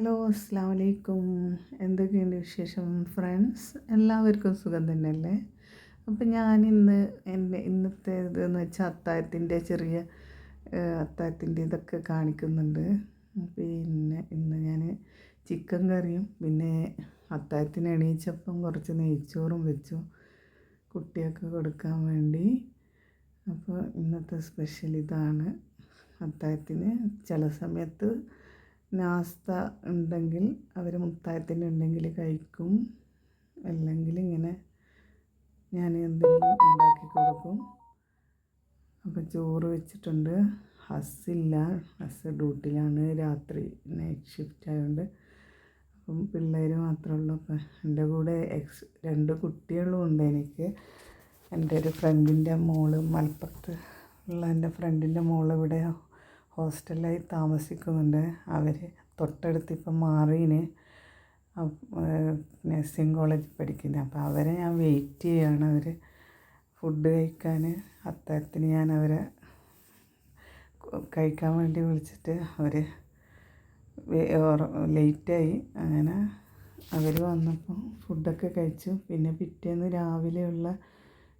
Hello അസ്സാം വലൈക്കും എന്തൊക്കെയുണ്ട് വിശേഷം ഫ്രണ്ട്സ് എല്ലാവർക്കും സുഖം തന്നെയല്ലേ? അപ്പം ഇന്ന് എന്റെ ഇന്നത്തെ ഇതെന്ന് വെച്ചാൽ അത്താഴത്തിന്റെ ചെറിയ അത്താഴത്തിന്റെ ഇതൊക്കെ കാണിക്കുന്നുണ്ട്. പിന്നെ ഇന്ന് ഞാൻ ചിക്കൻ കറിയും പിന്നെ അത്താഴത്തിന് എണീച്ചപ്പം കുറച്ച് നെയ്ച്ചോറും വെച്ചു. കുട്ടിയൊക്കെ കൊടുക്കാൻ വേണ്ടി. അപ്പോൾ ഇന്നത്തെ സ്പെഷ്യൽ ഇതാണ് അത്താഴത്തിന് ചില സമയത്ത് നാസ്ത ഉണ്ടെങ്കിൽ അവർ മുത്തായത്തിന്റെ ഉണ്ടെങ്കിൽ കഴിക്കും. അല്ലെങ്കിൽ ഇങ്ങനെ ഞാൻ എന്തെങ്കിലും ഉണ്ടാക്കി കൊടുക്കും. അപ്പോൾ ചോറ് വെച്ചിട്ടുണ്ട്. ഹസ്സില്ല. ഹസ് ഡ്യൂട്ടിയിലാണ് രാത്രി നൈറ്റ് ഷിഫ്റ്റ് ആയതുകൊണ്ട് അപ്പം പിള്ളേർ മാത്രമേ ഉള്ളൂ. അപ്പം എന്റെ കൂടെ എക്സ് രണ്ട് കുട്ടികളും ഉണ്ട് എനിക്ക്. എന്റെ ഒരു ഫ്രണ്ടിന്റെ മോൾ മലപ്പുറത്ത് ഉള്ള എന്റെ ഫ്രണ്ടിന്റെ മോൾ ഹോസ്റ്റലിലായി താമസിക്കുന്നുണ്ട്. അവർ തൊട്ടടുത്ത് ഇപ്പം മാറീന്. നഴ്സിംഗ് കോളേജിൽ പഠിക്കുന്നത് അപ്പോൾ അവരെ ഞാൻ വെയിറ്റ് ചെയ്യുകയാണ് അവർ ഫുഡ് കഴിക്കാൻ അത്താഴത്തിന് ഞാൻ അവരെ കഴിക്കാൻ വേണ്ടി വിളിച്ചിട്ട് അവർ ലേറ്റായി. അങ്ങനെ അവർ വന്നപ്പോൾ ഫുഡൊക്കെ കഴിച്ചു. പിന്നെ പിറ്റേന്ന് രാവിലെയുള്ള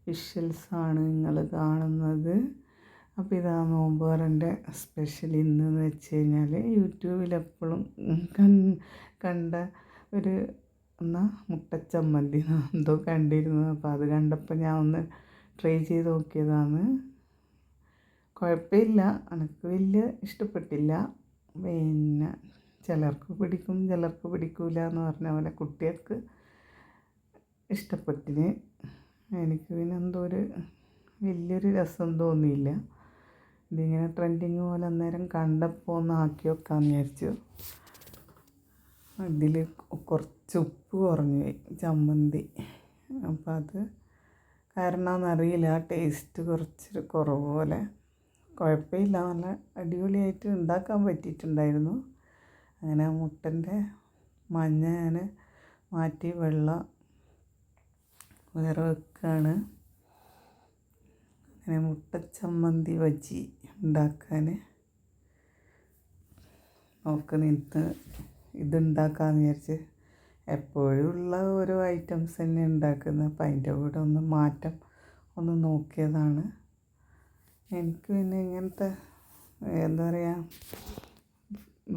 വിഷ്വൽസാണ് നിങ്ങൾ കാണുന്നത്. അപ്പോൾ ഇതാ നോമ്പുകാരന്റെ സ്പെഷ്യൽ ഇന്നെന്ന് വെച്ച് കഴിഞ്ഞാൽ യൂട്യൂബിൽ എപ്പോഴും കണ്ട ഒരു എന്നാ മുട്ടച്ചമ്മന്തി എന്തോ കണ്ടിരുന്നു അപ്പോൾ അത് കണ്ടപ്പോൾ ഞാൻ ഒന്ന് ട്രൈ ചെയ്ത് നോക്കിയതാണ്. കുഴപ്പമില്ല. എനിക്ക് വലിയ ഇഷ്ടപ്പെട്ടില്ല. പിന്നെ ചിലർക്ക് പിടിക്കും ചിലർക്ക് പിടിക്കില്ല എന്ന് പറഞ്ഞ പോലെ കുട്ടികൾക്ക് ഇഷ്ടപ്പെട്ടിന്. എനിക്ക് പിന്നെ എന്തോ ഒരു വലിയൊരു രസം തോന്നിയില്ല. ഇതിങ്ങനെ ട്രെൻഡിങ് പോലെ അന്നേരം കണ്ടപ്പോൾ ഒന്ന് ആക്കി വെക്കാമെന്ന് വിചാരിച്ചു. അതിൽ കുറച്ച് ഉപ്പ് കുറഞ്ഞു ചമ്മന്തി. അപ്പോൾ അത് കാരണമെന്നറിയില്ല ടേസ്റ്റ് കുറച്ച് കുറവ് പോലെ. കുഴപ്പമില്ല നല്ല അടിപൊളിയായിട്ട് ഉണ്ടാക്കാൻ പറ്റിയിട്ടുണ്ടായിരുന്നു. അങ്ങനെ ആ മുട്ടന്റെ മഞ്ഞ ഞാൻ മാറ്റി വെള്ളം വേറെ വെക്കുകയാണ് അങ്ങനെ മുട്ടച്ചമ്മന്തി വജി ഉണ്ടാക്കാൻ നോക്ക് നിന്ന് ഇതുണ്ടാക്കാമെന്ന് വിചാരിച്ച് എപ്പോഴും ഉള്ള ഓരോ ഐറ്റംസ് തന്നെ ഉണ്ടാക്കുന്നത്. അപ്പം അതിന്റെ കൂടെ ഒന്ന് മാറ്റം ഒന്ന് നോക്കിയതാണ്. എനിക്ക് പിന്നെ ഇങ്ങനത്തെ എന്താ പറയുക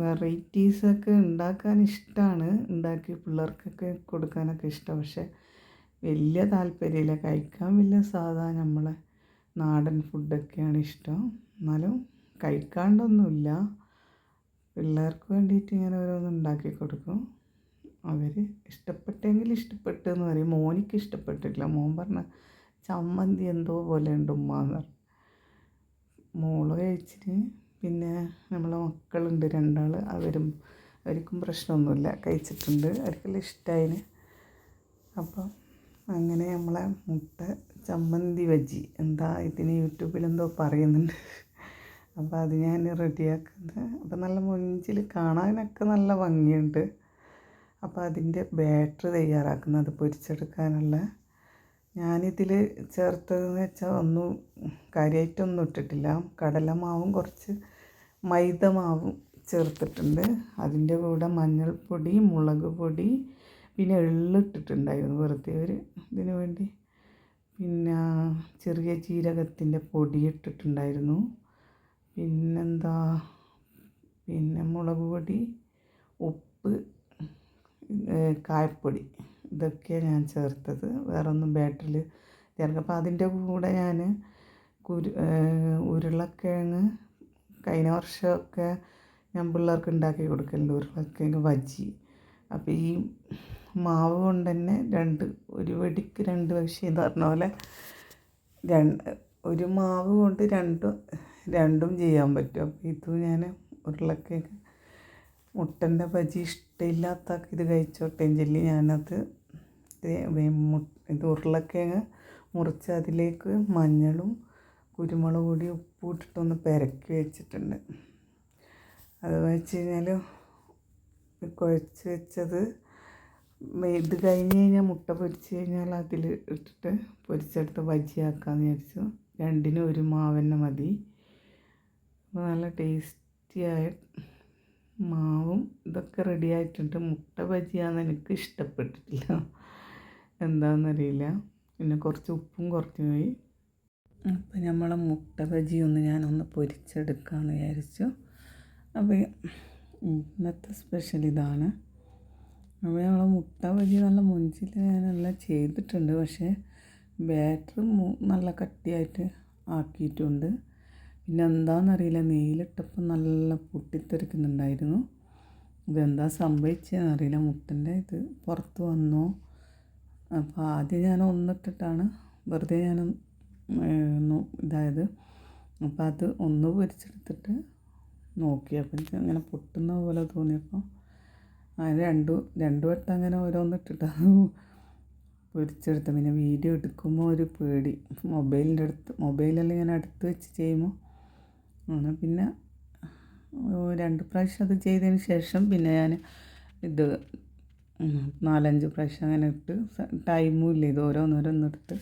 വെറൈറ്റീസൊക്കെ ഉണ്ടാക്കാൻ ഇഷ്ടമാണ് ഉണ്ടാക്കി പിള്ളേർക്കൊക്കെ കൊടുക്കാനൊക്കെ ഇഷ്ടം. പക്ഷേ വലിയ താല്പര്യമില്ല. കഴിക്കാൻ വലിയ സാധാ നമ്മളെ നാടൻ ഫുഡൊക്കെയാണ് ഇഷ്ടം. എന്നാലും കഴിക്കാണ്ടൊന്നുമില്ല. പിള്ളേർക്ക് വേണ്ടിയിട്ട് ഇങ്ങനെ ഓരോന്ന് ഉണ്ടാക്കി കൊടുക്കും. അവർ ഇഷ്ടപ്പെട്ടെങ്കിൽ ഇഷ്ടപ്പെട്ടു എന്ന് പറയും. മോനിക്ക് ഇഷ്ടപ്പെട്ടില്ല മോൻ പറഞ്ഞ ചമ്മന്തി എന്തോ പോലെ ഉണ്ട് ഉമ്മ എന്ന് പറഞ്ഞു. മോൾ കഴിച്ചിട്ട് പിന്നെ നമ്മളെ മക്കളുണ്ട് രണ്ടാൾ അവരും അവർക്കും പ്രശ്നമൊന്നുമില്ല. കഴിച്ചിട്ടുണ്ട്. അവർക്കെല്ലാം ഇഷ്ടമായിന് അപ്പം അങ്ങനെ നമ്മളെ മുട്ട ചമ്മന്തി വജി എന്താ ഇതിന് യൂട്യൂബിൽ എന്തോ പറയുന്നുണ്ട്. അപ്പോൾ അത് ഞാൻ റെഡിയാക്കുന്നത്. അപ്പോൾ നല്ല മൊഞ്ചിൽ കാണാനൊക്കെ നല്ല ഭംഗിയുണ്ട്. അപ്പോൾ അതിന്റെ ബാറ്ററി തയ്യാറാക്കുന്നത് പൊരിച്ചെടുക്കാനുള്ള. ഞാനിതിൽ ചേർത്തതെന്ന് വെച്ചാൽ ഒന്നും കാര്യമായിട്ടൊന്നും ഇട്ടിട്ടില്ല. കടലമാവും കുറച്ച് മൈദമാവും ചേർത്തിട്ടുണ്ട്. അതിന്റെ കൂടെ മഞ്ഞൾപ്പൊടി മുളക് പൊടി പിന്നെ എള്ളിട്ടിട്ടുണ്ടായിരുന്നു വെറുതെ ഒരു ഇതിന് വേണ്ടി. പിന്നെ ചെറിയ ജീരകത്തിന്റെ പൊടി ഇട്ടിട്ടുണ്ടായിരുന്നു. പിന്നെന്താ? പിന്നെ മുളക് പൊടി ഉപ്പ് കായപ്പൊടി. ഇതൊക്കെയാണ് ഞാൻ ചേർത്തത്. വേറൊന്നും ബാറ്ററിൽ ചേർക്കുക അപ്പോൾ അതിന്റെ കൂടെ ഞാൻ കുരു ഉരുളക്കിഴങ്ങ് കഴിഞ്ഞ വർഷമൊക്കെ ഞാൻ പിള്ളേർക്ക് ഉണ്ടാക്കി കൊടുക്കലുണ്ട് ഉരുളക്കിഴങ്ങ് ബജ്ജി. അപ്പോൾ ഈ മാവ് കൊണ്ട് തന്നെ രണ്ട് ഒരു വെടിക്ക് രണ്ട് പക്ഷേ എന്ന് പറഞ്ഞ പോലെ രണ്ട് ഒരു മാവ് കൊണ്ട് രണ്ടും രണ്ടും ചെയ്യാൻ പറ്റും. അപ്പോൾ ഇത് ഞാൻ ഉരുളക്കിഴങ്ങ് മുട്ടന്റെ ബജി ഇഷ്ടമില്ലാത്ത ഇത് കഴിച്ചോട്ടെ. ചൊല്ലി ഞാനത് ഇത് ഉരുളക്കിഴങ്ങ് മുറിച്ച് അതിലേക്ക് മഞ്ഞളും കുരുമുളക് പൊടി ഉപ്പും ഇട്ടിട്ടൊന്ന് പെരക്കി വെച്ചിട്ടുണ്ട്. അത് വെച്ച് കഴിഞ്ഞാൽ കുഴച്ച് വെച്ചത് ഇത് കഴിഞ്ഞ് കഴിഞ്ഞാൽ മുട്ട പൊരിച്ച് കഴിഞ്ഞാൽ അതിൽ ഇട്ടിട്ട് പൊരിച്ചെടുത്ത് ബജിയാക്കാമെന്ന് വിചാരിച്ചു. രണ്ടിനും ഒരു മാവന്നെ മതി. അപ്പോൾ നല്ല ടേസ്റ്റിയായ മാവും ഇതൊക്കെ റെഡി ആയിട്ടുണ്ട്. മുട്ട ബജിയാന്ന് എനിക്ക് ഇഷ്ടപ്പെട്ടിട്ടില്ല. എന്താണെന്നറിയില്ല പിന്നെ കുറച്ച് ഉപ്പും കുറച്ച് പോയി അപ്പം നമ്മളെ മുട്ട ബജി ഒന്ന് ഞാനൊന്ന് പൊരിച്ചെടുക്കാമെന്ന് വിചാരിച്ചു. അപ്പോൾ ഇന്നത്തെ സ്പെഷ്യൽ ഇതാണ്. അപ്പോൾ നമ്മളെ മുട്ട ബജി നല്ല മുഞ്ചിൽ ഞാനെല്ലാം ചെയ്തിട്ടുണ്ട്. പക്ഷേ ബാറ്റർ നല്ല കട്ടിയായിട്ട് ആക്കിയിട്ടുണ്ട്. പിന്നെ എന്താണെന്നറിയില്ല നെയ്യിലിട്ടപ്പോൾ നല്ല പൊട്ടിത്തെറിക്കുന്നുണ്ടായിരുന്നു. ഇതെന്താ സംഭവിച്ചതെന്നറിയില്ല മുട്ടന്റെ ഇത് പുറത്ത് വന്നു. അപ്പോൾ ആദ്യം ഞാൻ ഒന്നിട്ടിട്ടാണ് വെറുതെ ഞാൻ ഇതായത്. അപ്പോൾ അത് ഒന്ന് പൊരിച്ചെടുത്തിട്ട് നോക്കി. അപ്പം എനിക്ക് അങ്ങനെ പൊട്ടുന്ന പോലെ തോന്നിയപ്പോൾ അതിന് രണ്ടു രണ്ട് വട്ടം അങ്ങനെ ഓരോന്നിട്ടിട്ടാണ് പൊരിച്ചെടുത്തത് പിന്നെ വീഡിയോ എടുക്കുമ്പോൾ ഒരു പേടി. മൊബൈലിന്റെ അടുത്ത് മൊബൈലെല്ലാം ഞാൻ അടുത്ത് വെച്ച് ചെയ്യുമ്പോൾ അങ്ങനെ പിന്നെ രണ്ട് പ്രാവശ്യം അത് ചെയ്തതിന് ശേഷം പിന്നെ ഞാൻ ഇത് നാലഞ്ച് പ്രാവശ്യം അങ്ങനെ ഇട്ട് ടൈമും ഇല്ല. ഇത് ഓരോന്നോരോന്നെടുത്ത്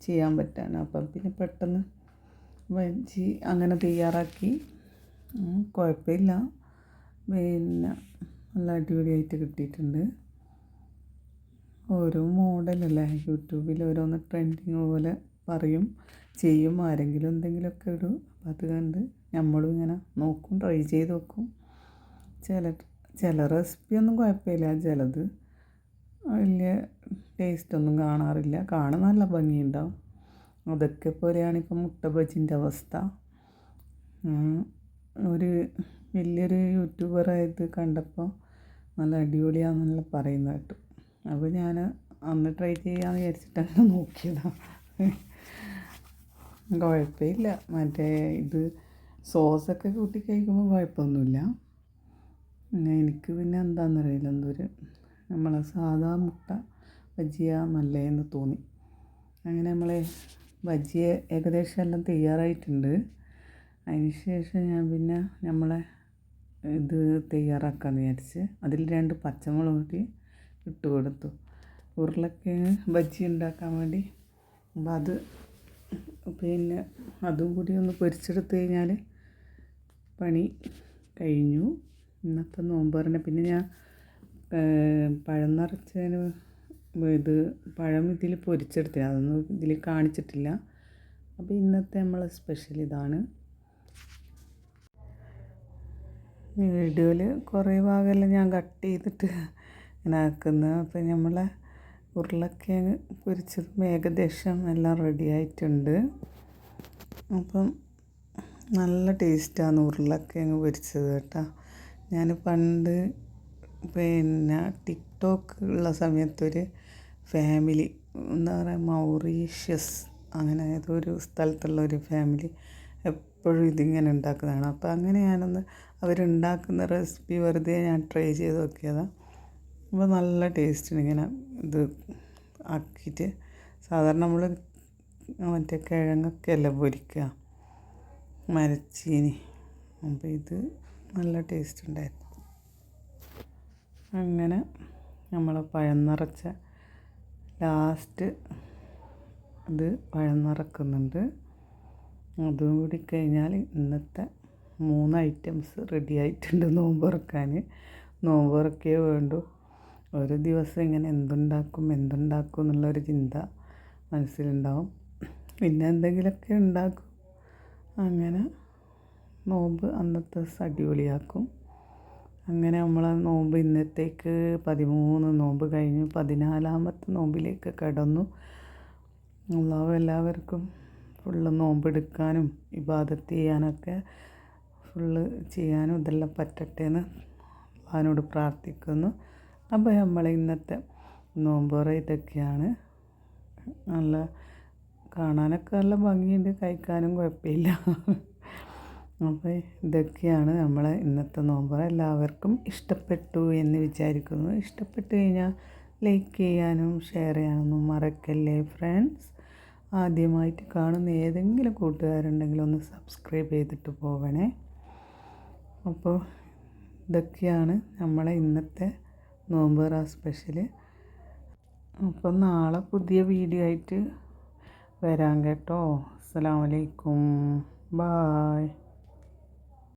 ചെയ്യാൻ പറ്റാണ് അപ്പം പിന്നെ പെട്ടെന്ന് വെച്ച് അങ്ങനെ തയ്യാറാക്കി. കുഴപ്പമില്ല. പിന്നെ നല്ല അടിപൊളിയായിട്ട് കിട്ടിയിട്ടുണ്ട്. ഓരോ മോഡലല്ലേ? യൂട്യൂബിൽ ഓരോന്ന് ട്രെൻഡിങ് പോലെ പറയും. ചെയ്യും. ആരെങ്കിലും എന്തെങ്കിലുമൊക്കെ ഇടും അപ്പം അത് കണ്ട് നമ്മളും ഇങ്ങനെ നോക്കും ട്രൈ ചെയ്ത് നോക്കും. ചില ചില റെസിപ്പിയൊന്നും കുഴപ്പമില്ല. ചിലത് വലിയ ടേസ്റ്റൊന്നും കാണാറില്ല. കാണാൻ നല്ല ഭംഗിയുണ്ടാവും. അതൊക്കെ പോലെയാണ് ഇപ്പം മുട്ട ബജിന്റെ അവസ്ഥ. ഒരു വലിയൊരു യൂട്യൂബറായത് കണ്ടപ്പോൾ നല്ല അടിപൊളിയാണെന്നുള്ള പറയുന്നത് കേട്ടു. അപ്പോൾ ഞാൻ അന്ന് ട്രൈ ചെയ്യാമെന്ന് വിചാരിച്ചിട്ടാണ് നോക്കിയതാണ് കുഴപ്പമില്ല. മറ്റേ ഇത് സോസൊക്കെ കൂട്ടി കഴിക്കുമ്പോൾ കുഴപ്പമൊന്നുമില്ല. എനിക്ക് പിന്നെ എന്താണെന്നറിയില്ല എന്തൊരു നമ്മളെ സാധാ മുട്ട ബജിയ നല്ലതെന്ന് തോന്നി. അങ്ങനെ നമ്മൾ ബജിയ ഏകദേശം എല്ലാം തയ്യാറായിട്ടുണ്ട്. അതിന് ശേഷം ഞാൻ പിന്നെ നമ്മളെ ഇത് തയ്യാറാക്കാമെന്ന് വിചാരിച്ച് അതിൽ രണ്ട് പച്ചമുളക് കൂട്ടി ഇട്ട് കൊടുത്തു ഉരുളക്കിഴങ്ങ് ബജ്ജി ഉണ്ടാക്കാൻ വേണ്ടി. അപ്പം അത് പിന്നെ അതും കൂടി ഒന്ന് പൊരിച്ചെടുത്ത് കഴിഞ്ഞാൽ പണി കഴിഞ്ഞു. ഇന്നത്തെ നോമ്പ് പറഞ്ഞ പിന്നെ ഞാൻ പഴം നിറച്ചതിന് ഇത് പഴം ഇതിൽ പൊരിച്ചെടുത്തില്ല അതൊന്നും ഇതിൽ കാണിച്ചിട്ടില്ല. അപ്പോൾ ഇന്നത്തെ നമ്മളെ സ്പെഷ്യൽ ഇതാണ്. വീഡിയോയിൽ കുറേ ഭാഗമെല്ലാം ഞാൻ കട്ട് ചെയ്തിട്ട് ഇങ്ങനെ ആക്കുന്നത് അപ്പോൾ നമ്മളെ ഉരുളക്കിഴങ്ങ് പൊരിച്ചതും ഏകദേശം എല്ലാം റെഡി ആയിട്ടുണ്ട്. അപ്പം നല്ല ടേസ്റ്റാണ് ഉരുളക്കിഴങ്ങ് പൊരിച്ചത് കേട്ടോ. ഞാൻ പണ്ട് പിന്നെ ടിക്ടോക്ക് ഉള്ള സമയത്തൊരു ഫാമിലി എന്താ പറയുക മൗറീഷ്യസ് അങ്ങനെ ഏതൊരു സ്ഥലത്തുള്ള ഒരു ഫാമിലി എപ്പോഴും ഇതിങ്ങനെ ഉണ്ടാക്കുന്നതാണ്. അപ്പോൾ അങ്ങനെ ഞാനൊന്ന് അവരുണ്ടാക്കുന്ന റെസിപ്പി വെറുതെ ഞാൻ ട്രൈ ചെയ്ത് നോക്കിയതാണ് അപ്പോൾ നല്ല ടേസ്റ്റിന് ഇങ്ങനെ ഇത് ആക്കിയിട്ട് സാധാരണ നമ്മൾ മറ്റേ കിഴങ്ങൊക്കെ അല്ല പൊരിക്കുക? മരച്ചീനി. അപ്പോൾ ഇത് നല്ല ടേസ്റ്റ് ഉണ്ടായിരുന്നു. അങ്ങനെ നമ്മൾ പഴം നിറച്ച ലാസ്റ്റ് ഇത് പഴം നിറക്കുന്നുണ്ട് അതും കൂടി കഴിഞ്ഞാൽ ഇന്നത്തെ മൂന്ന് ഐറ്റംസ് റെഡി ആയിട്ടുണ്ട് നോമ്പ് തുറക്കാൻ. നോമ്പ് തുറക്കേ വേണ്ടു. ഒരു ദിവസം ഇങ്ങനെ എന്തുണ്ടാക്കും എന്തുണ്ടാക്കും എന്നുള്ളൊരു ചിന്ത മനസ്സിലുണ്ടാവും. പിന്നെ എന്തെങ്കിലുമൊക്കെ ഉണ്ടാക്കും. അങ്ങനെ നോമ്പ് അന്നത്തെ ദിവസം അടിപൊളിയാക്കും. അങ്ങനെ നമ്മൾ നോമ്പ് ഇന്നത്തേക്ക് പതിമൂന്ന് നോമ്പ് കഴിഞ്ഞു. പതിനാലാമത്തെ നോമ്പിലേക്ക് കടന്നു. അള്ളാഹു എല്ലാവർക്കും ഫുള്ള് നോമ്പെടുക്കാനും ഇബാദത്ത് ചെയ്യാനൊക്കെ ഫുള്ള് ചെയ്യാനും ഇതെല്ലാം പറ്റട്ടെ എന്ന് അവനോട് പ്രാർത്ഥിക്കുന്നു. അപ്പോൾ നമ്മൾ ഇന്നത്തെ നോമ്പുറ ഇതൊക്കെയാണ് നല്ല കാണാനൊക്കെ നല്ല ഭംഗിയുണ്ട്. കഴിക്കാനും കുഴപ്പമില്ല. അപ്പോൾ ഇതൊക്കെയാണ് നമ്മൾ ഇന്നത്തെ നോമ്പുറ എല്ലാവർക്കും ഇഷ്ടപ്പെട്ടു എന്ന് വിചാരിക്കുന്നു. ഇഷ്ടപ്പെട്ടു കഴിഞ്ഞാൽ ലൈക്ക് ചെയ്യാനും ഷെയർ ചെയ്യാനൊന്നും മറക്കല്ലേ ഫ്രണ്ട്സ്? ആദ്യമായിട്ട് കാണുന്ന ഏതെങ്കിലും കൂട്ടുകാരുണ്ടെങ്കിൽ ഒന്ന് സബ്സ്ക്രൈബ് ചെയ്തിട്ട് പോകണേ. അപ്പോൾ ഇതൊക്കെയാണ് നമ്മളെ ഇന്നത്തെ നോമ്പുറ സ്പെഷ്യൽ അപ്പം നാളെ പുതിയ വീഡിയോ ആയിട്ട് വരാം കേട്ടോ. അസ്സാം വലൈക്കും ബായ്